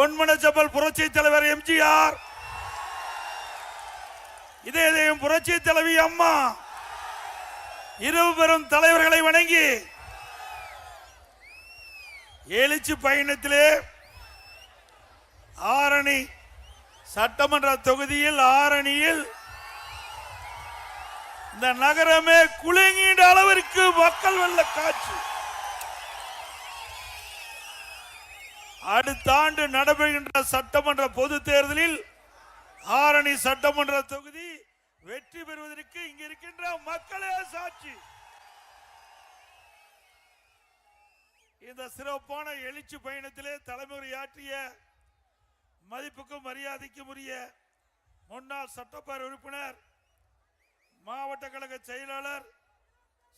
பொன்மனச்சப்பல் புரட்சி தலைவர் எம்ஜிஆர். இதே இதயம் புரட்சி தலைவி அம்மா இரவு பெரும் தலைவர்களை வணங்கி எழுச்சி பயணத்திலே ஆரணி சட்டமன்ற தொகுதியில் ஆரணியில் இந்த நகரமே குலுங்கின்ற அளவிற்கு மக்கள் வெள்ள காட்சி. அடுத்த ஆண்டு நடைபெறுகின்ற சட்டமன்ற பொது தேர்தலில் ஆரணி சட்டமன்ற தொகுதி வெற்றி பெறுவதற்கு இங்க இருக்கின்ற மக்களே சாட்சி. இந்த சிறப்பான எழுச்சி பயணத்திலே தலைமுறையாற்றிய மதிப்புக்கும் மரியாதைக்கும் உரிய முன்னாள் சட்டப்பேரவை உறுப்பினர் மாவட்ட கழக செயலாளர்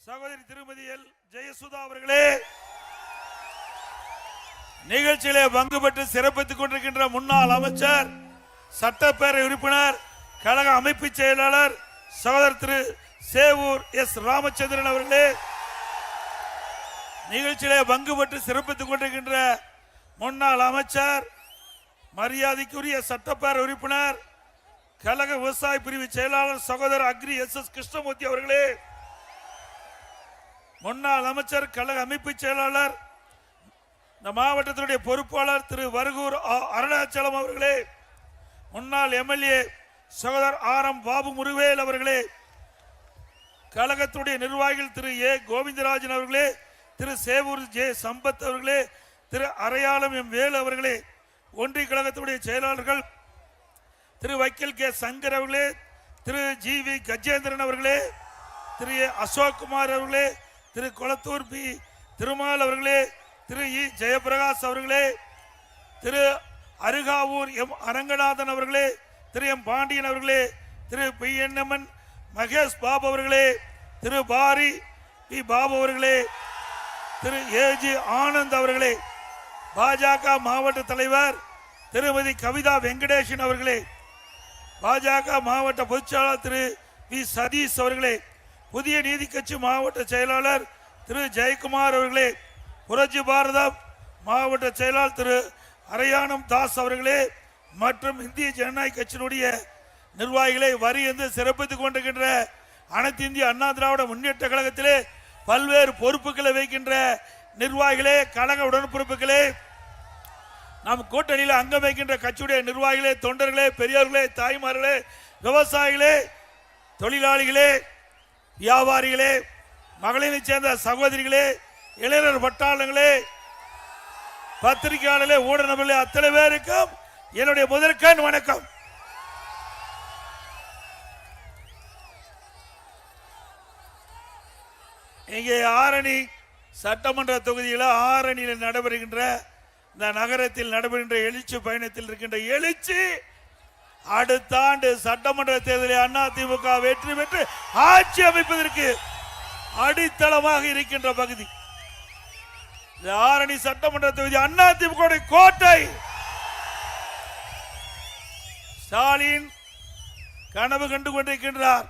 சகோதரி திருமதி எல். ஜெயசுதா அவர்களே நிகழ்ச்சியிலே பங்கு பெற்று சிறப்பித்துக் கொண்டிருக்கின்ற முன்னாள் அமைச்சர் சட்டப்பேரவை உறுப்பினர் கழக அமைப்பு செயலாளர் சகோதரர் திரு சேவூர் எஸ் ராமச்சந்திரன் அவர்களே நிகழ்ச்சியிலே பங்கு பெற்று சிறப்பித்துக் கொண்டிருக்கின்ற முன்னாள் அமைச்சர் மரியாதைக்குரிய சட்டப்பேரவை உறுப்பினர் கழக விவசாய பிரிவு செயலாளர் சகோதரர் அக்ரி எஸ் எஸ் கிருஷ்ணமூர்த்தி அவர்களே முன்னாள் அமைச்சர் கழக அமைப்பு செயலாளர் இந்த மாவட்டத்தினுடைய பொறுப்பாளர் திரு வருகூர் அருணாச்சலம் அவர்களே முன்னாள் எம்எல்ஏ சகோதரர் ஆர் எம் பாபு முருவேல் அவர்களே கழகத்துடைய நிர்வாகிகள் திரு ஏ கோவிந்தராஜன் அவர்களே திரு சேவூர் ஜே சம்பத் அவர்களே திரு அரையாளம் எம் வேலு அவர்களே ஒன்றிய கழகத்துடைய செயலாளர்கள் திரு வக்கீல் கே சங்கர் அவர்களே திரு ஜி வி கஜேந்திரன் அவர்களே திரு ஏ அசோக்குமார் அவர்களே திரு கொளத்தூர் பி திருமால் அவர்களே திரு இ. ஜெயபிரகாஷ் அவர்களே திரு அருகாவூர் எம். அரங்கநாதன் அவர்களே திரு எம். பாண்டியன் அவர்களே திரு பி. என். மகேஷ் பாபு அவர்களே திரு பாரி பி. பாபு அவர்களே திரு ஏஜி ஆனந்த் அவர்களே பாஜக மாவட்ட தலைவர் திருமதி கவிதா வெங்கடேஷன் அவர்களே பாஜக மாவட்ட பொதுச்செயலாளர் திரு வி. சதீஷ் அவர்களே புதிய நீதி கட்சி மாவட்ட செயலாளர் திரு. ஜெயக்குமார் அவர்களே புரட்சி பாரதம் மாவட்ட செயலாளர் திரு அரையானம் தாஸ் அவர்களே மற்றும் இந்திய ஜனநாயக கட்சியினுடைய நிர்வாகிகளை வரி என்று சிறப்பித்துக் கொண்டிருக்கின்ற அனைத்து இந்திய அண்ணா திராவிட முன்னேற்ற கழகத்திலே பல்வேறு பொறுப்புகளை வைக்கின்ற நிர்வாகிகளே கழக உடன்பிறப்புகளே நம் கூட்டணியில் அங்கம் வைக்கின்ற கட்சியுடைய நிர்வாகிகளே தொண்டர்களே பெரியோர்களே தாய்மார்களே விவசாயிகளே தொழிலாளிகளே வியாபாரிகளே மகளிரை சேர்ந்த சகோதரிகளே இளைஞர் பட்டாளங்களே பத்திரிகையாளர்களே ஊடக நபர்களே அத்தனை பேருக்கும் என்னுடைய முதற்கண் வணக்கம். இங்கே ஆரணி சட்டமன்ற தொகுதியில் ஆரணியில் நடைபெறுகின்ற இந்த நகரத்தில் நடைபெறுகின்ற எழுச்சி பயணத்தில் இருக்கின்ற எழுச்சி அடுத்த ஆண்டு சட்டமன்ற தேர்தலில் அதிமுக வெற்றி பெற்று ஆட்சி அமைப்பதற்கு அடித்தளமாக இருக்கின்ற பகுதி. ஆரணி சட்டமன்ற தொகுதி அண்ணா திமுக கோட்டை. ஸ்டாலின் கனவு கண்டு கொண்டிருக்கின்றார்.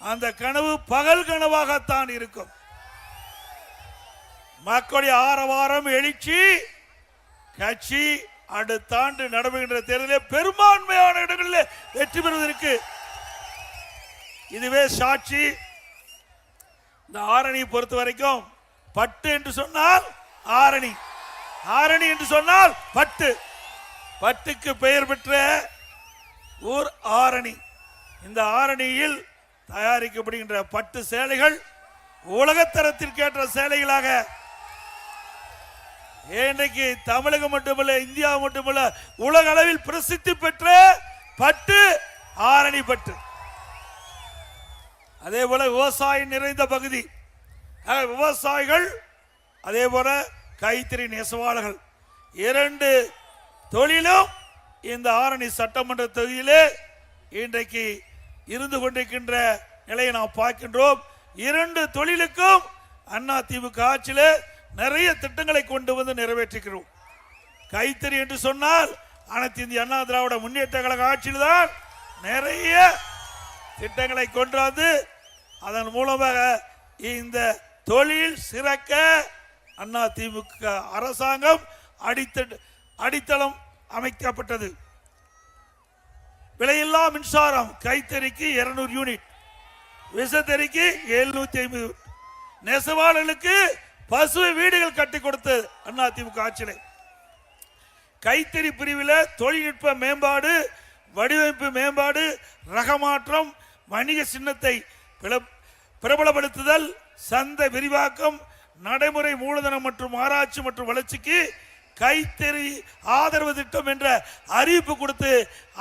அந்த கனவு பகல் கனவாகத்தான் இருக்கும். மக்களுடைய ஆரவாரம் எழுச்சி கட்சி அடுத்த ஆண்டு நடைபெறுகின்ற தேர்தலில் பெரும்பான்மையான இடங்களில் வெற்றி பெறுவதற்கு இதுவே சாட்சி. இந்த ஆரணியை பொறுத்த வரைக்கும் பட்டு என்று சொன்னால் ஆரணி. ஆரணி என்று சொன்னால் பட்டு. பட்டுக்கு பெயர் பெற்ற ஊர் ஆரணி. இந்த ஆரணியில் தயாரிக்கப்படுகின்ற பட்டு சேலைகள் உலகத்தரத்திற்கேற்ற சேலைகளாக. இன்றைக்கு தமிழகம் மட்டுமல்ல இந்தியா மட்டுமல்ல உலக அளவில் பிரசித்தி பெற்ற பட்டு ஆரணி பட்டு. அதே போல விவசாயம் நிறைந்த பகுதி. விவசாயிகள் அதே போல கைத்தறி நெசவாளர்கள் இரண்டு தொழிலும் இந்த ஆரணி சட்டமன்ற தொகுதியிலே இன்றைக்கு இருந்து கொண்டிருக்கின்ற நிலையை நாம் பார்க்கின்றோம். இரண்டு தொழிலுக்கும் அண்ணா திமுக ஆட்சியிலே நிறைய திட்டங்களை கொண்டு வந்து நிறைவேற்றுகிறோம் கைத்தறி என்று சொன்னால் அனைத்து இந்திய அண்ணா திராவிட முன்னேற்ற கழக ஆட்சியில் தான் நிறைய திட்டங்களை கொண்டு வந்து அதன் மூலமாக இந்த தொழில் சிறக்க அண்ணா திமுக அரசாங்கம் அடித்த அடித்தளம் அமைக்கப்பட்டது. விலையில்லா மின்சாரம் கைத்தறிக்கு 200 யூனிட் விசத்தறிக்கு 750 ஐம்பது. நெசவாளர்களுக்கு பசு வீடுகள் கட்டி கொடுத்தது அண்ணா திமுக ஆட்சியிலே. கைத்தறி பிரிவில் தொழில்நுட்ப மேம்பாடு வடிவமைப்பு மேம்பாடு ரகமாற்றம் வணிக சின்னத்தை பிரபலப்படுத்துதல் சந்தை விரிவாக்கம் நடைமுறை மூலதனம் மற்றும் ஆராய்ச்சி மற்றும் வளர்ச்சிக்கு கைத்தறி ஆதரவு திட்டம் என்ற அறிவிப்பு கொடுத்து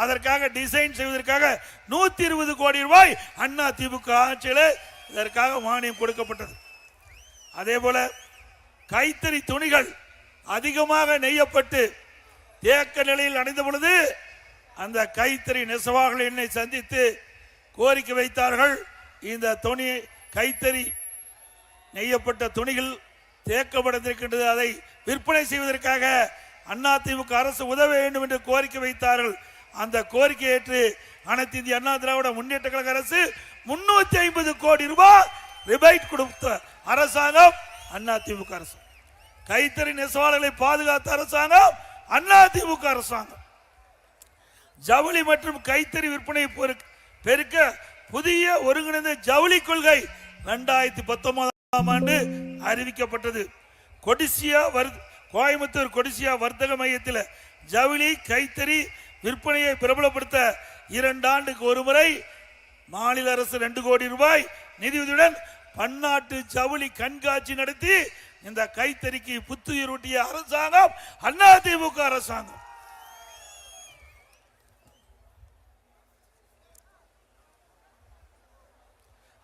அதற்காக டிசைன் செய்வதற்காக நூத்தி இருபது கோடி ரூபாய் அண்ணா திமுக ஆட்சியில் இதற்காக மானியம் கொடுக்கப்பட்டது. அதே போல கைத்தறி துணிகள் அதிகமாக நெய்யப்பட்டு தேக்க நிலையில் அடைந்த பொழுது அந்த கைத்தறி நெசவாளர்கள் என்னை சந்தித்து கோரிக்கை வைத்தார்கள். இந்த துணி கைத்தறி நெய்யப்பட்ட துணிகள் தேக்கப்படத்திருக்கின்றது. அதை விற்பனை செய்வதற்காக அதிமுக அரசு உதவ வேண்டும் என்று கோரிக்கை வைத்தார்கள். அந்த கோரிக்கை ஏற்று அனைத்து இந்திய அண்ணா திராவிட முன்னேற்ற கழக அரசு முன்னூத்தி ஐம்பது கோடி ரூபாய் ரிபைட் கொடுத்த அரசாங்கம் அதிமுக அரசு. கைத்தறி நெசவாளர்களை பாதுகாத்த அரசாங்கம் அதிமுக அரசாங்கம். ஜவுளி மற்றும் கைத்தறி விற்பனை பெருக்க- பெருக்க புதிய ஒருங்கிணைந்த ஜவுளி கொள்கை இரண்டாயிரத்தி பத்தொன்பதாம் ஆண்டு அறிவிக்கப்பட்டது. கொடிசியா வர் கோயம்புத்தூர் கொடிசியா வர்த்தக மையத்தில் ஜவுளி கைத்தறி விற்பனையை பிரபலப்படுத்த இரண்டு ஆண்டுக்கு ஒரு முறை மாநில அரசு ரெண்டு கோடி ரூபாய் நிதியுதவியுடன் பன்னாட்டு ஜவுளி கண்காட்சி நடத்தி இந்த கைத்தறிக்கு புத்துயிர் ஊட்டிய அரசாங்கம் அதிமுக அரசாங்கம்.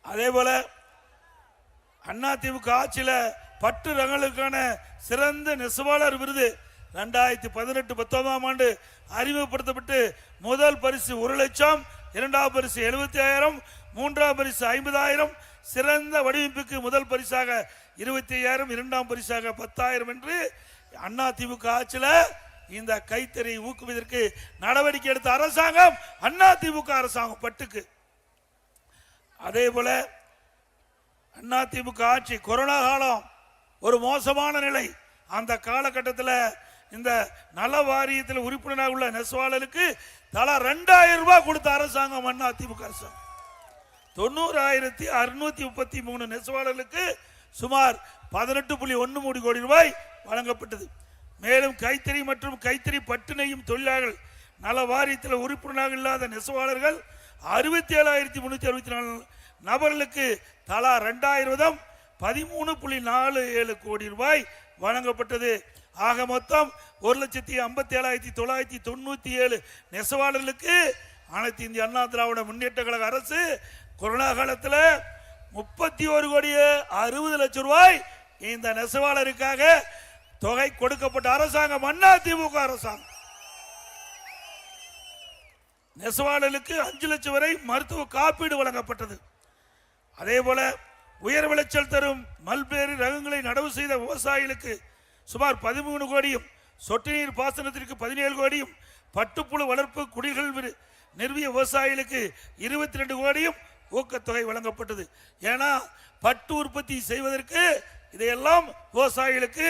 அதே போல அண்ணா திமுக ஆட்சியில் பட்டு ரங்களுக்கான சிறந்த நெசவாளர் விருது. ரெண்டாயிரத்தி பதினெட்டு பத்தொன்பதாம் ஆண்டு அறிமுகப்படுத்தப்பட்டு முதல் பரிசு ஒரு லட்சம் இரண்டாம் பரிசு எழுபத்தி ஆயிரம் மூன்றாம் பரிசு ஐம்பதாயிரம். சிறந்த வடிவமைப்புக்கு முதல் பரிசாக இருபத்தி ஐயாயிரம் இரண்டாம் பரிசாக பத்தாயிரம் என்று அண்ணா திமுக ஆட்சியில் இந்த கைத்தறி ஊக்குவதற்கு நடவடிக்கை எடுத்த அரசாங்கம் அண்ணா திமுக அரசாங்கம் பட்டுக்கு. அதே போல அண்ணா திமுக ஆட்சி கொரோனா காலம். ஒரு மோசமான நிலை. அந்த காலகட்டத்தில் இந்த நல வாரியத்தில் உறுப்பினராக உள்ள நெசவாளருக்கு தலா ரெண்டாயிரம் ரூபாய் கொடுத்த அரசாங்கம் அண்ணா திமுக அரசாங்கம். தொண்ணூறாயிரத்தி அறுநூத்தி முப்பத்தி மூணு நெசவாளர்களுக்கு சுமார் பதினெட்டு புள்ளி ஒன்று மூணு கோடி ரூபாய் வழங்கப்பட்டது. மேலும் கைத்தறி மற்றும் கைத்தறி பட்டு நெய்யும் தொழிலாளர்கள் நல வாரியத்தில் உறுப்பினராக இல்லாத நெசவாளர்கள் அறுபத்தி ஏழாயிரத்தி முன்னூற்றி அறுபத்தி நாலு நபர்களுக்கு தலா ரெண்டாயிரம் பதிமூணு புள்ளி நாலு ஏழு கோடி ரூபாய் வழங்கப்பட்டது. ஆக மொத்தம் ஒரு லட்சத்தி ஐம்பத்தி ஏழாயிரத்தி தொள்ளாயிரத்தி தொண்ணூற்றி ஏழு நெசவாளர்களுக்கு அனைத்து இந்திய அண்ணா திராவிட முன்னேற்ற கழக அரசு கொரோனா காலத்தில் முப்பத்தி ஒரு கோடியே அறுபது லட்சம் ரூபாய் இந்த நெசவாளருக்காக தொகை கொடுக்கப்பட்ட அரசாங்கம் அண்ணா திமுக அரசாங்கம். நெசவாளர்களுக்கு அஞ்சு லட்சம் வரை மருத்துவ காப்பீடு வழங்கப்பட்டது. அதே போல உயர் விளைச்சல் தரும் மல்பேறு ரகங்களை நடவு செய்த விவசாயிகளுக்கு சுமார் பதிமூணு கோடியும் சொட்டு நீர் பாசனத்திற்கு பதினேழு கோடியும் பட்டுப்புழு வளர்ப்பு குடில்கள் விரு- நிறுவிய விவசாயிகளுக்கு இருபத்தி ரெண்டு கோடியும் ஊக்கத்தொகை வழங்கப்பட்டது. ஏன்னா பட்டு உற்பத்தி செய்வதற்கு இதையெல்லாம் விவசாயிகளுக்கு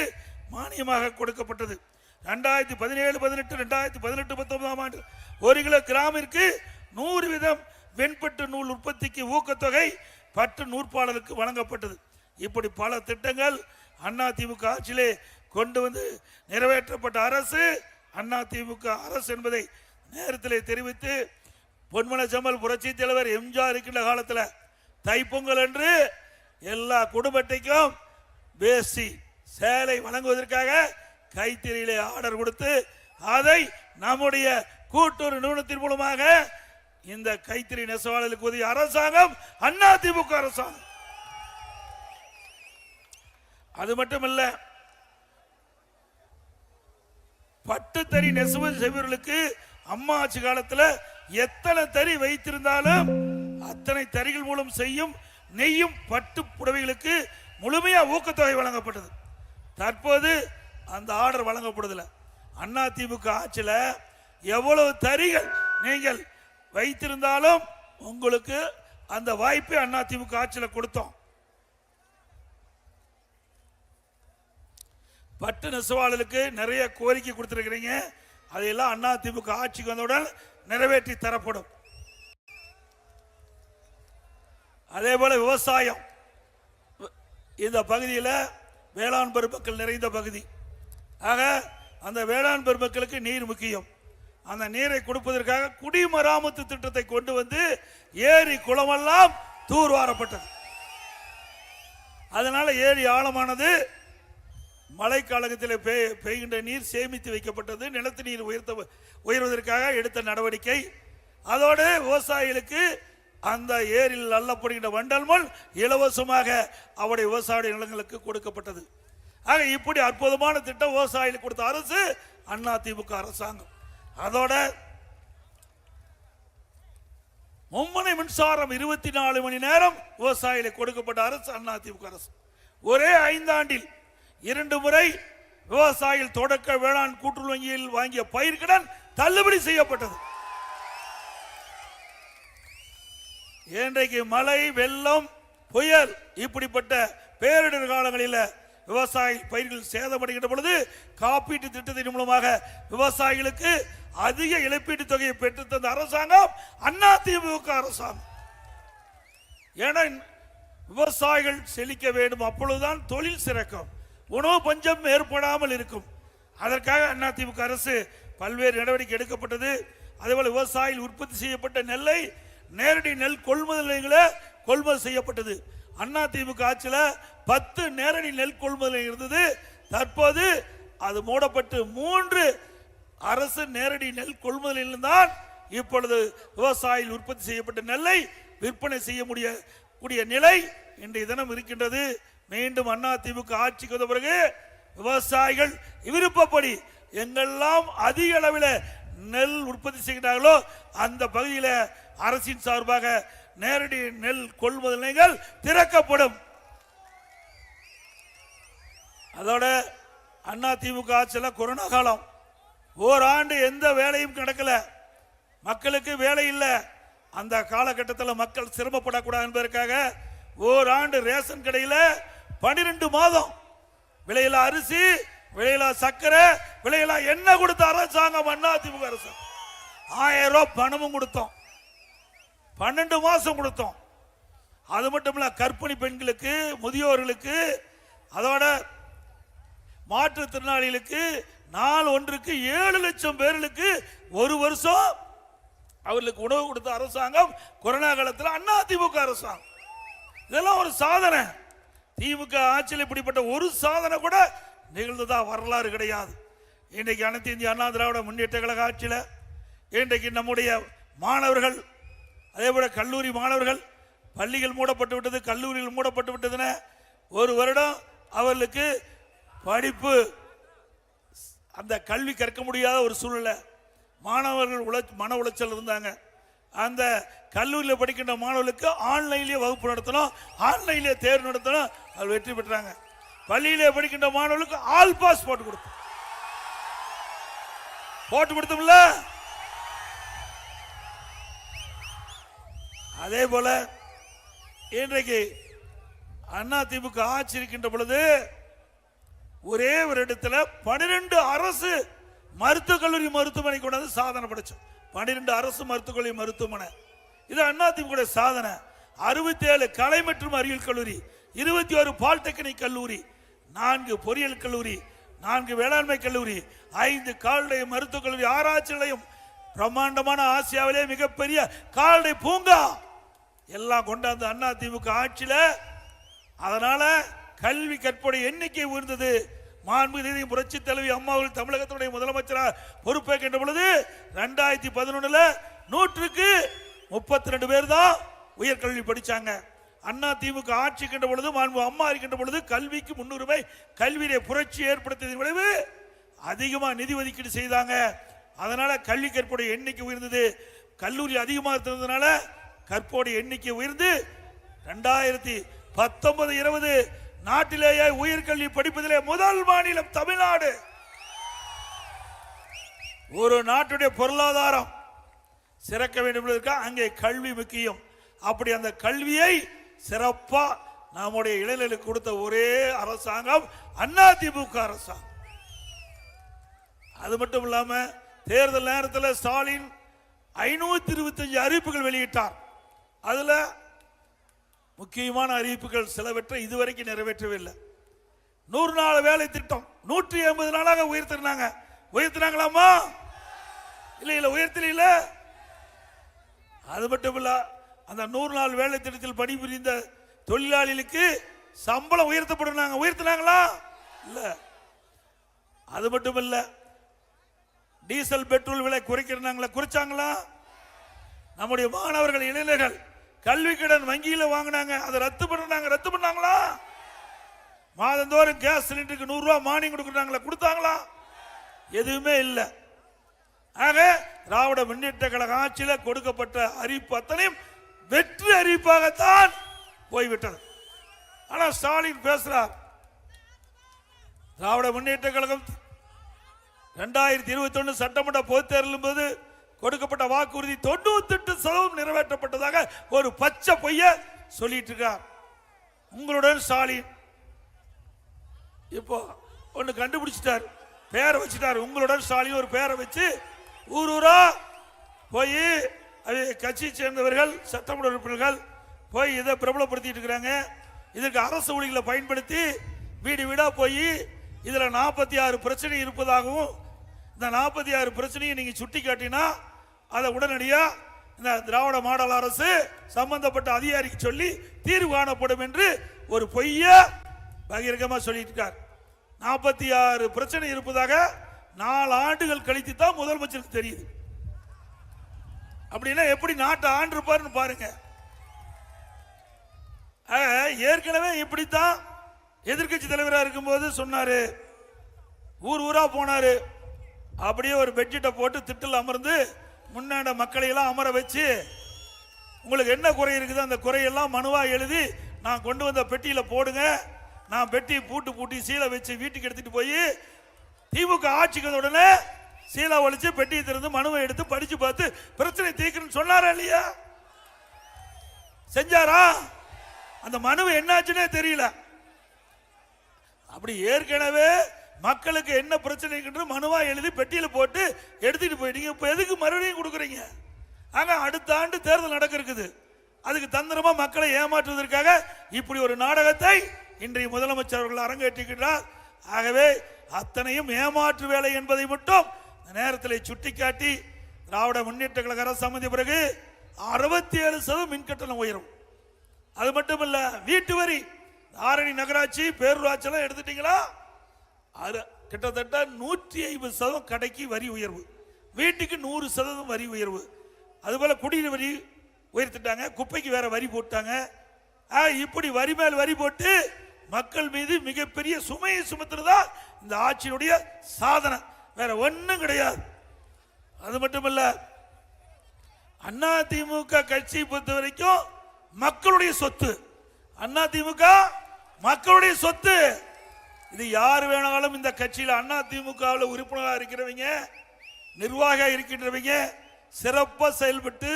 மானியமாக கொடுக்கப்பட்டது. ரெண்டாயிரத்தி பதினேழு பதினெட்டு ரெண்டாயிரத்தி பதினெட்டு பத்தொன்பதாம் ஆண்டு ஒரு கிலோ கிராமிற்கு நூறு விதம் வெண்பட்டு நூல் உற்பத்திக்கு ஊக்கத்தொகை பட்டு நூற்பாளருக்கு வழங்கப்பட்டது. இப்படி பல திட்டங்கள் அண்ணா திமுக ஆட்சியிலே கொண்டு வந்து நிறைவேற்றப்பட்ட அரசு அண்ணா திமுக அரசு என்பதை நேரத்தில் தெரிவித்து பொன்மன செம்மல் புரட்சி தலைவர் எம்ஜிஆர் இருக்கின்ற காலத்தில் தைப்பொங்கல் அன்று எல்லா குடும்பத்தைக்கும் வேஷ்டி சேலை வழங்குவதற்காக கைத்தறியிலே ஆர்டர் கொடுத்து அதை நம்முடைய கூட்டுறவு நிறுவனத்தின் மூலமாக இந்த கைத்தறி நெசவாளர்களுக்கு உதவி அரசாங்கம் அண்ணா திமுக அரசாங்கம். அது மட்டுமல்ல பட்டுத்தறி நெசவு செய்வர்களுக்கு அம்மா ஆட்சி காலத்துல எத்தனை தறி வைத்திருந்தாலும் அத்தனை தறிகள் மூலம் செய்யும் நெய்யும் பட்டு புடவைகளுக்கு முழுமையா ஊக்கத்தொகை வழங்கப்பட்டது. தற்போது அந்த ஆர்டர் வழங்கப்படுதில்லை அண்ணா ஆட்சியில் எவ்வளவு தறிகள் நீங்கள் வைத்திருந்தாலும் உங்களுக்கு அந்த வாய்ப்பை அண்ணா திமுக ஆட்சியில் கொடுத்தோம். பட்டு நெசவாளர்களுக்கு நிறைய கோரிக்கை கொடுத்துருக்கிறீங்க. அதையெல்லாம் அண்ணா திமுக ஆட்சிக்கு வந்தவுடன் நிறைவேற்றி தரப்படும். அதே போல விவசாயம். இந்த பகுதியில் வேளாண் பெருமக்கள் நிறைந்த பகுதி. ஆக அந்த வேளாண் பெருமக்களுக்கு நீர் முக்கியம். அந்த நீரை கொடுப்பதற்காக குடிமராமத்து திட்டத்தை கொண்டு வந்து ஏரி குளமெல்லாம் தூர்வாரப்பட்டது. அதனால ஏரி ஆழமானது மழைக்காலத்தில் பெய் பெய்கின்ற நீர் சேமித்து வைக்கப்பட்டது நிலத்து நீர் உயர்த்த உயர்வதற்காக எடுத்த நடவடிக்கை. அதோடு விவசாயிகளுக்கு அந்த ஏரியில் அள்ளப்படுகின்ற வண்டல் மண் இலவசமாக அவருடைய விவசாய நிலங்களுக்கு கொடுக்கப்பட்டது. ஆக இப்படி அற்புதமான திட்டம் விவசாயிகளுக்கு கொடுத்த அரசு அண்ணா திமுக அரசாங்கம். அதோட மும்முனை மின்சாரம் இருபத்தி நாலு மணி நேரம் விவசாயிகளுக்கு கொடுக்கப்பட்ட அரசு அண்ணா திமுக அரசு. ஒரே ஐந்தாண்டில் இரண்டு முறை விவசாயிகள் தொடக்க வேளாண் கூட்டுறவு வங்கியில் வாங்கிய பயிர்கடன் தள்ளுபடி செய்யப்பட்டது. இன்றைக்கு மழை வெள்ளம் புயல் இப்படிப்பட்ட பேரிடர் காலங்களில் விவசாய பயிர்கள் சேதமடைகின்ற பொழுது காப்பீட்டு திட்டத்தின் மூலமாக விவசாயிகளுக்கு அதிக இழப்பீட்டு தொகையை பெற்று தந்த அரசாங்கம் அண்ணா திமுக அரசாங்கம். ஏன்னா விவசாயிகள் செழிக்க வேண்டும். அப்பொழுதுதான் தொழில் சிறக்கும். உணவு பஞ்சம் ஏற்படாமல் இருக்கும். அதற்காக அண்ணா திமுக அரசு பல்வேறு நடவடிக்கை எடுக்கப்பட்டது. அதேபோல் விவசாயிகள் உற்பத்தி செய்யப்பட்ட நெல்லை நேரடி நெல் கொள்முதல் நிலையங்களை கொள்முதல் செய்யப்பட்டது. அண்ணா திமுக ஆட்சியில் பத்து நேரடி நெல் கொள்முதல் நிலையம் இருந்தது. தற்போது அது மூடப்பட்டு மூன்று அரசு நேரடி நெல் கொள்முதலில் தான் இப்பொழுது விவசாயிகள் உற்பத்தி செய்யப்பட்ட நெல்லை விற்பனை செய்ய முடிய கூடிய நிலை இன்றைய தினம் இருக்கின்றது. மீண்டும் அண்ணா திமுக ஆட்சிக்கு வந்த பிறகு விவசாயிகள் விருப்பப்படி எங்கெல்லாம் அதிக அளவில் நெல் உற்பத்தி செய்கிறார்களோ அந்த பகுதியில் அரசின் சார்பாக நேரடி நெல் கொள்முதல் நிலையங்கள் திறக்கப்படும். அதோட அண்ணா திமுக ஆட்சியில் கொரோனா காலம். ஓராண்டு எந்த வேலையும் நடக்கல மக்களுக்கு வேலை இல்லை. அந்த காலகட்டத்தில் மக்கள் சிரமப்படக்கூடாது என்பதற்காக ஓராண்டு ரேஷன் கடையில் பனிரெண்டு மாதம் விலையில அரிசி விலையில சர்க்கரை விலையில எண்ணெய் கொடுத்த அரசாங்கம் அண்ணா திமுக அரசு. ஆயிரம் ரூபாய் பணமும் கொடுத்தோம். பன்னெண்டு மாதம் கொடுத்தோம். அது மட்டும் இல்லை கற்பிணி பெண்களுக்கு முதியோர்களுக்கு அதோட மாற்றுத்திறனாளிகளுக்கு நாள் ஒன்றுக்கு ஏழு லட்சம் பேர்களுக்கு ஒரு வருஷம் அவர்களுக்கு உணவு கொடுத்த அரசாங்கம் கொரோனா காலத்தில் அண்ணா திமுக அரசாங்கம். இதெல்லாம் ஒரு சாதனை. திமுக ஆட்சியில் இப்படிப்பட்ட ஒரு சாதனை கூட நிகழ்ந்ததா வரலாறு கிடையாது. இன்றைக்கு அனைத்து இந்திய அண்ணா திராவிட முன்னேற்ற கழக ஆட்சியில் இன்றைக்கு நம்முடைய மாணவர்கள் அதே போல் கல்லூரி மாணவர்கள் பள்ளிகள் மூடப்பட்டு விட்டது கல்லூரிகள் மூடப்பட்டு விட்டதுன ஒரு வருடம் அவர்களுக்கு படிப்பு அந்த கல்வி கற்க முடியாத ஒரு சூழ்நிலை. மாணவர்கள் உழ மன உளைச்சல் இருந்தாங்க. அந்த கல்லூரியில் படிக்கின்ற மாணவர்களுக்கு ஆன்லைன்லேயே வகுப்பு நடத்தணும். ஆன்லைன்லேயே தேர்வு நடத்தணும். அது வெற்றி பெற்றாங்க. பள்ளியிலே படிக்கின்ற மாணவர்களுக்கு ஆல் பாஸ் போட்டு கொடுத்தோம். போட்டு கொடுத்தோம்ல? அதே போல இன்றைக்கு அண்ணா திமுக ஆட்சி இருக்கின்ற பொழுது ஒரே ஒரு இடத்துல பனிரெண்டு அரசு மருத்துவக் கல்லூரி மருத்துவமனை கொண்டாந்து சாதனை படைச்சோம் பன்னிரெண்டு அரசு மருத்துவக் கல்லூரி மருத்துவமனை. இது அதிமுக சாதனை. அறுபத்தி ஏழு கலை மற்றும் அறிவியல் கல்லூரி இருபத்தி ஒரு பாலிடெக்னிக் கல்லூரி நான்கு பொறியியல் கல்லூரி நான்கு வேளாண்மை கல்லூரி ஐந்து கால்நடை மருத்துவக் கல்லூரி ஆராய்ச்சி நிலையம் பிரம்மாண்டமான ஆசியாவிலே மிகப்பெரிய கால்நடை பூங்கா. எல்லாம் கொண்டாந்து அண்ணா திமுக ஆட்சியில் அதனால கல்வி கற்போடைய எண்ணிக்கை உயர்ந்தது. மாண்பு புரட்சி தலைவி அம்மாவில் தமிழகத்துடைய முதலமைச்சராக பொறுப்பேற்கின்ற பொழுது ரெண்டாயிரத்தி பதினொன்னுல நூற்றுக்கு முப்பத்தி ரெண்டு பேர் தான் உயர்கல்வி படித்தாங்க அண்ணா திமுக ஆட்சிக்கின்ற பொழுது மாண்பு அம்மா இருக்கின்ற பொழுது கல்விக்கு முன்னுரிமை கல்வியிலே புரட்சி ஏற்படுத்தியதன் விளைவு அதிகமாக நிதி ஒதுக்கீடு செய்தாங்க. அதனால கல்வி கற்போடைய எண்ணிக்கை உயர்ந்தது. கல்லூரி அதிகமாக இருந்ததுனால கற்போடைய எண்ணிக்கை உயர்ந்து ரெண்டாயிரத்தி பத்தொன்பது இருபது நாட்டிலேயே உயர்கல்வி படிப்பதிலே முதல் மாநிலம் தமிழ்நாடு. ஒரு நாட்டுடைய பொருளாதாரம் சிறக்க வேண்டும் என்பதற்காக அங்கே கல்வி முக்கியம். அப்படி அந்த கல்வியை சிறப்பா நம்முடைய இளைஞர்களுக்கு கொடுத்த ஒரே அரசாங்கம் அண்ணா திமுக அரசாங்கம். அது மட்டும் இல்லாம தேர்தல் நேரத்தில் ஸ்டாலின் ஐநூத்தி இருபத்தஞ்சு அறிவிப்புகள் வெளியிட்டார். அதுல முக்கியமான அறிவிப்புகள் சிலவற்றை இதுவரைக்கும் நிறைவேற்றவில்லை. நூறு நாள் வேலை திட்டம் நூற்றி எண்பது நாளாக உயர்த்தினாங்க உயர்த்தினாங்களாமா இல்லை இல்லை உயர்த்தல அது மட்டும் இல்லை அந்த நூறு நாள் வேலை திட்டத்தில் பணிபுரிந்த தொழிலாளிகளுக்கு சம்பளம் உயர்த்தப்படுறாங்க உயர்த்தினாங்களா? இல்லை. அது மட்டும் இல்லை டீசல் பெட்ரோல் விலை குறைக்கிறாங்களா குறைச்சாங்களா? நம்முடைய மாணவர்கள் இளைஞர்கள் கல்வி கடன் வங்கியில் வாங்கினாங்க. அதை ரத்து பண்ணாங்க ரத்து பண்ணாங்களா? மாதந்தோறும் கேஸ் சிலிண்டருக்கு நூறுரூவா மானியம் கொடுக்குறாங்களா கொடுத்தாங்களா? எதுவுமே இல்லை. ஆக திராவிட முன்னேற்ற கழக ஆட்சியில் கொடுக்கப்பட்ட அறிவிப்பு அத்தனையும் வெற்றி அறிவிப்பாகத்தான் போய்விட்டது. ஆனால் ஸ்டாலின் பேசுறார் திராவிட முன்னேற்ற கழகம் ரெண்டாயிரத்தி இருபத்தி ஒன்று சட்டமன்ற பொதுத் தேர்தலும் போது கொடுக்கப்பட்ட வாக்குறுதி தொண்ணூத்தி எட்டு சதவீதம் நிறைவேற்றப்பட்டதாக ஒரு பச்சை பொய்ய சொல்லிட்டு இருக்கார் உங்களுடன் ஸ்டாலின். இப்போ ஒன்று கண்டுபிடிச்சிட்டார். பேரை வச்சுட்டார். உங்களுடன் ஸ்டாலின் ஒரு பேரை வச்சு ஊர் ஊரா போய் அது கட்சியை சேர்ந்தவர்கள் சட்டமன்ற உறுப்பினர்கள் போய் இதை பிரபலப்படுத்திட்டு இருக்கிறாங்க. இதற்கு அரசு ஊழிகளை பயன்படுத்தி வீடு வீடாக போய் இதில் நாற்பத்தி ஆறு பிரச்சனை இருப்பதாகவும் இந்த நாற்பத்தி ஆறு பிரச்சனையை நீங்க சுட்டி காட்டினா அதை உடனடியா இந்த திராவிட மாடல் அரசு சம்பந்தப்பட்ட அதிகாரிக்கு சொல்லி தீர்வு காணப்படும் என்று ஒரு பொய்ய பகிரங்கமாக சொல்லிட்டு இருக்கார். நாற்பத்தி ஆறு பிரச்சனை இருப்பதாக நாலு ஆண்டுகள் கழித்து தான் முதலமைச்சருக்கு தெரியுது. அப்படின்னா எப்படி நாட்டை ஆண்டிருப்பாருன்னு பாருங்க. ஏற்கனவே இப்படித்தான் எதிர்க்கட்சி தலைவராக இருக்கும்போது சொன்னாரு. ஊர் ஊரா போனாரு. அப்படியே ஒரு பெட்ஷீட்டை போட்டு திட்டில் அமர்ந்து முன்னாடி மக்களை எல்லாம் அமர வச்சு உங்களுக்கு என்ன குறை இருக்குது? அந்த குறையெல்லாம் மனுவாக எழுதி நான் கொண்டு வந்த பெட்டியில் போடுங்க. நான் பெட்டி பூட்டு பூட்டி சீலை வச்சு வீட்டுக்கு எடுத்துகிட்டு போய் திமுக ஆட்சிக்கு உடனே சீலை ஒழிச்சு பெட்டியை திறந்து மனுவை எடுத்து படித்து பார்த்து பிரச்சனை தீர்க்கணும்னு சொன்னாரா இல்லையா? செஞ்சாரா? அந்த மனுவை என்னாச்சுன்னே தெரியல. அப்படி ஏற்கனவே மக்களுக்கு என்ன பிரச்சனை மனுவா எழுதி பெட்டியில் போட்டு எடுத்துட்டு போயிட்டீங்க இப்போ எதுக்கு மறுபடியும் கொடுக்குறீங்க? ஆனால் அடுத்த ஆண்டு தேர்தல் நடக்க இருக்குது. அதுக்கு தந்திரமா மக்களை ஏமாற்றுவதற்காக இப்படி ஒரு நாடகத்தை இன்றைய முதலமைச்சர் அவர்கள் அரங்கேற்றிக்கிறார் ஆகவே அத்தனையும் ஏமாற்று வேலை என்பதை மட்டும் நேரத்தில் சுட்டிக்காட்டி திராவிட முன்னேற்ற கழக அரசு அமைந்த பிறகு அறுபத்தி ஏழு சதவீதம் மின்கட்டணம் உயரும். அது மட்டும் இல்ல வீட்டு வரி ஆரணி நகராட்சி பேரூராட்சி எல்லாம் எடுத்துட்டீங்களா? கிட்டத்தட்ட நூற்றி ஐம்பது சதவீதம் கடைக்கு வரி உயர்வு. வீட்டுக்கு நூறு சதவீதம் வரி உயர்வு. அதுபோல் குடிநீர் வரி உயர்த்திட்டாங்க குப்பைக்கு வேற வரி போட்டாங்க. ஆ, இப்படி வரி மேல் வரி போட்டு மக்கள் மீது மிகப்பெரிய சுமையை சுமத்துறதா இந்த ஆட்சியினுடைய சாதனை. வேற ஒன்றும் கிடையாது. அது மட்டுமல்ல அண்ணா திமுக கட்சியை பொறுத்த வரைக்கும் மக்களுடைய சொத்து. அண்ணா திமுக மக்களுடைய சொத்து. இது யார் வேணாலும் இந்த கட்சியில் அண்ணா திமுகவில் உறுப்பினராக இருக்கிறவங்க நிர்வாக இருக்கின்றவங்க சிறப்பாக செயல்பட்டு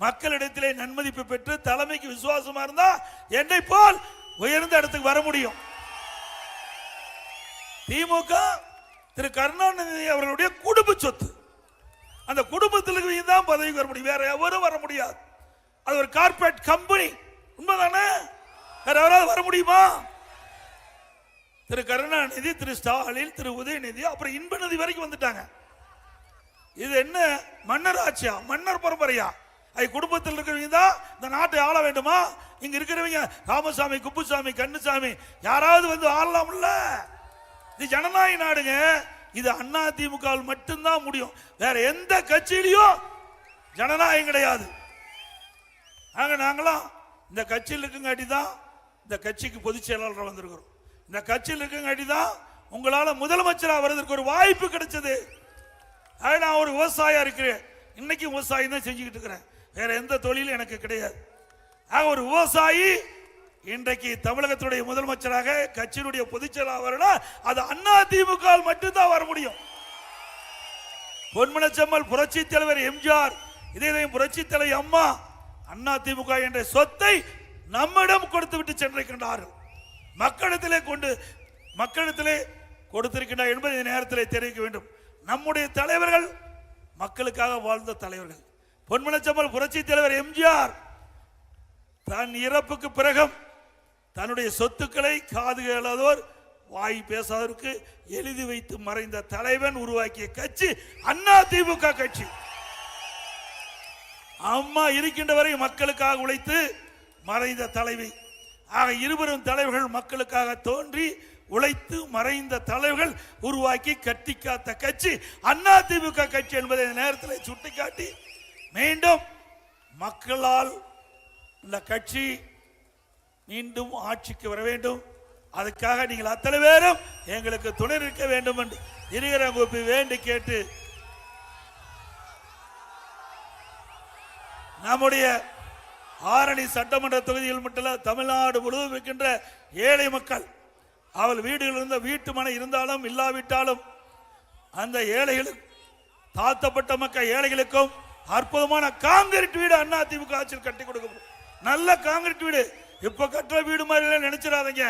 மக்களிடத்திலே நன்மதிப்பு பெற்று தலைமைக்கு விசுவாசமா இருந்தா என்னை போல் உயர்ந்த இடத்துக்கு வர முடியும். திமுக திரு கருணாநிதி அவர்களுடைய குடும்ப சொத்து. அந்த குடும்பத்திற்கு தான் பதவி வர முடியும். வேற எவரும் வர முடியாது. அது ஒரு கார்பரேட் கம்பெனி உண்மைதானே? வேற யாராவது வர முடியுமா? திரு கருணாநிதி திரு ஸ்டாலின் திரு உதயநிதி அப்புறம் இன்பநிதி வரைக்கும் வந்துட்டாங்க. இது என்ன? மன்னர் ஆட்சியா மன்னர் பரம்பரையா? அது குடும்பத்தில் இருக்கிறவங்க தான் இந்த நாட்டை ஆள வேண்டுமா? இங்க இருக்கிறவங்க ராமசாமி குப்புசாமி கண்ணுசாமி யாராவது வந்து ஆளலாம்ல? இது ஜனநாயக நாடுங்க. இது அண்ணா திமுக மட்டும்தான் முடியும். வேற எந்த கட்சியிலையும் ஜனநாயகம் கிடையாது. நாங்க நாங்களாம் இந்த கட்சியில் இருக்குங்காட்டி தான் இந்த கட்சிக்கு பொதுச் செயலாளர் வந்திருக்கிறோம். இந்த கட்சியில் இருக்குங்காட்டி தான் உங்களால முதலமைச்சராக வர்றதுக்கு ஒரு வாய்ப்பு கிடைச்சது. அது நான் ஒரு விவசாயியா இருக்கிறேன். இன்னைக்கு விவசாயம் தான் செஞ்சுக்கிட்டு இருக்கிறேன். வேற எந்த தொழிலும் எனக்கு கிடையாது. ஆக ஒரு விவசாயி இன்றைக்கு தமிழகத்துடைய முதலமைச்சராக கட்சியினுடைய பொதுச்செயலாக வரணும் அது அண்ணா திமுக மட்டும்தான் வர முடியும். பொன்மனச்செம்மல் புரட்சி தலைவர் எம்ஜிஆர் இதே புரட்சி தலைவர் அம்மா அண்ணா திமுக என்ற சொத்தை நம்மிடம் கொடுத்து விட்டு சென்றிருக்கின்றார்கள். மக்களிடத்திலே கொண்டு மக்களிடத்திலே கொடுத்திருக்கின்றார் என்பதை நேரத்தில் தெரிவிக்க வேண்டும். நம்முடைய தலைவர்கள் மக்களுக்காக வாழ்ந்த தலைவர்கள். பொன்மனச்செம்மல் புரட்சி தலைவர் எம்ஜிஆர் தன் இறப்புக்கு பிறகும் தன்னுடைய சொத்துக்களை காது கேளாதோர் வாய் பேசாதவருக்கு எழுதி வைத்து மறைந்த தலைவன் உருவாக்கிய கட்சி அண்ணா திமுக கட்சி. அம்மா இருக்கின்ற வரை மக்களுக்காக உழைத்து மறைந்த தலைவி ஆக இருவரும் தலைவர்கள் மக்களுக்காக தோன்றி உழைத்து மறைந்த தலைவர்கள் உருவாக்கி கட்டி காத்த கட்சி அண்ணா திமுக கட்சி என்பதை இந்த நேரத்தில் சுட்டிக்காட்டி மீண்டும் மக்களால் இந்த கட்சி மீண்டும் ஆட்சிக்கு வர வேண்டும். அதுக்காக நீங்கள் அத்தனை பேரும் எங்களுக்கு துணை நிற்க வேண்டும் என்று இருக்கிற கோப்பி வேண்டி கேட்டு நம்முடைய ஆரணி சட்டமன்ற தொகுதியில் மட்டும் தமிழ்நாடு முழுவதும் இருக்கின்ற ஏழை மக்கள். அவள் வீடுகள் இருந்த வீட்டு மனை இருந்தாலும் இல்லாவிட்டாலும் அந்த ஏழைகளுக்கு தாழ்த்தப்பட்ட மக்கள் ஏழைகளுக்கும் அற்புதமான காங்கிரீட் வீடு அண்ணா திமுக ஆட்சியில் கட்டி கொடுக்கும் நல்ல காங்கிரீட் வீடு. இப்ப கட்டுற வீடு மாதிரி நினைச்சிடாதீங்க.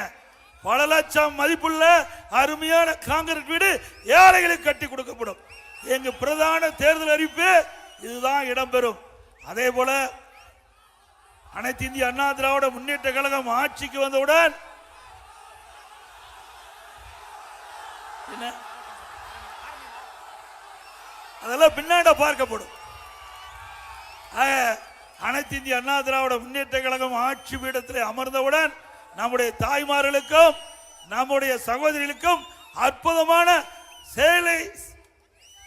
பல லட்சம் மதிப்புள்ள அருமையான காங்கிரீட் வீடு ஏழைகளுக்கு கட்டி கொடுக்கப்படும். எங்க பிரதான தேர்தல் அறிவிப்பு இதுதான் இடம்பெறும். அதே போல அனைத்து இந்திய அண்ணா திராவிட முன்னேற்ற கழகம் ஆட்சிக்கு வந்தவுடன் என்ன? அதெல்லாம் பின்னாட பார்க்கப்படும். அனைத்து இந்திய அண்ணா திராவிட முன்னேற்ற கழகம் ஆட்சி பீடத்தில் அமர்ந்தவுடன் நம்முடைய தாய்மார்களுக்கும் நம்முடைய சகோதரிகளுக்கும் அற்புதமான சேலை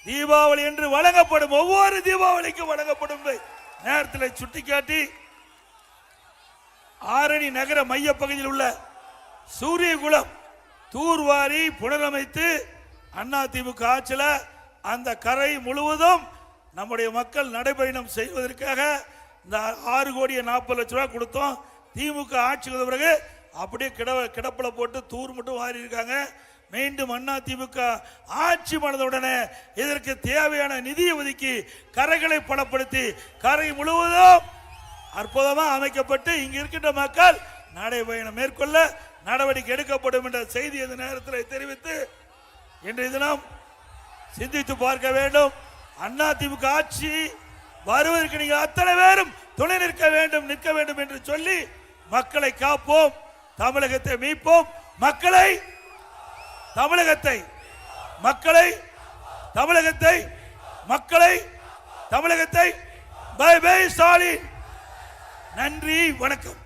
தீபாவளி என்று வழங்கப்படும். ஒவ்வொரு தீபாவளிக்கும் வழங்கப்படும் நேரத்தில் சுட்டிக்காட்டி ஆரணி நகர மையப்பகுதியில் உள்ள சூரியகுளம் தூர்வாரி புனரமைத்து அதிமுக ஆட்சியில் அந்த கரை முழுவதும் நம்முடைய மக்கள் நடைபயணம் செய்வதற்காக இந்த ஆறு கோடியே நாற்பது லட்ச ரூபா கொடுத்தோம். திமுக ஆட்சிக்கு வந்த பிறகு அப்படியே கிட கிடப்பில் போட்டு தூர் மட்டும் வாரி இருக்காங்க மீண்டும் அண்ணா திமுக ஆட்சி மனதுடனே இதற்கு தேவையான நிதியை ஒதுக்கி கரைகளை பலப்படுத்தி கரை முழுவதும் அற்புதமா அமைக்கப்பட்டு இங்க இருக்கின்ற மக்கள் நடைபயணம் மேற்கொள்ள நடவடிக்கை எடுக்கப்படும் என்ற செய்தி இந்த நேரத்தில் தெரிவித்து இன்றைய தினம் சிந்தித்து பார்க்க வேண்டும். அண்ணா திமுக ஆட்சி வருவதற்கு நீங்கள் அத்தனை பேரும் துணை நிற்க வேண்டும் நிற்க வேண்டும் என்று சொல்லி மக்களை காப்போம் தமிழகத்தை மீட்போம். மக்களை தமிழகத்தை மக்களை தமிழகத்தை மக்களை தமிழகத்தை பை பை ஸ்டாலின். நன்றி வணக்கம்.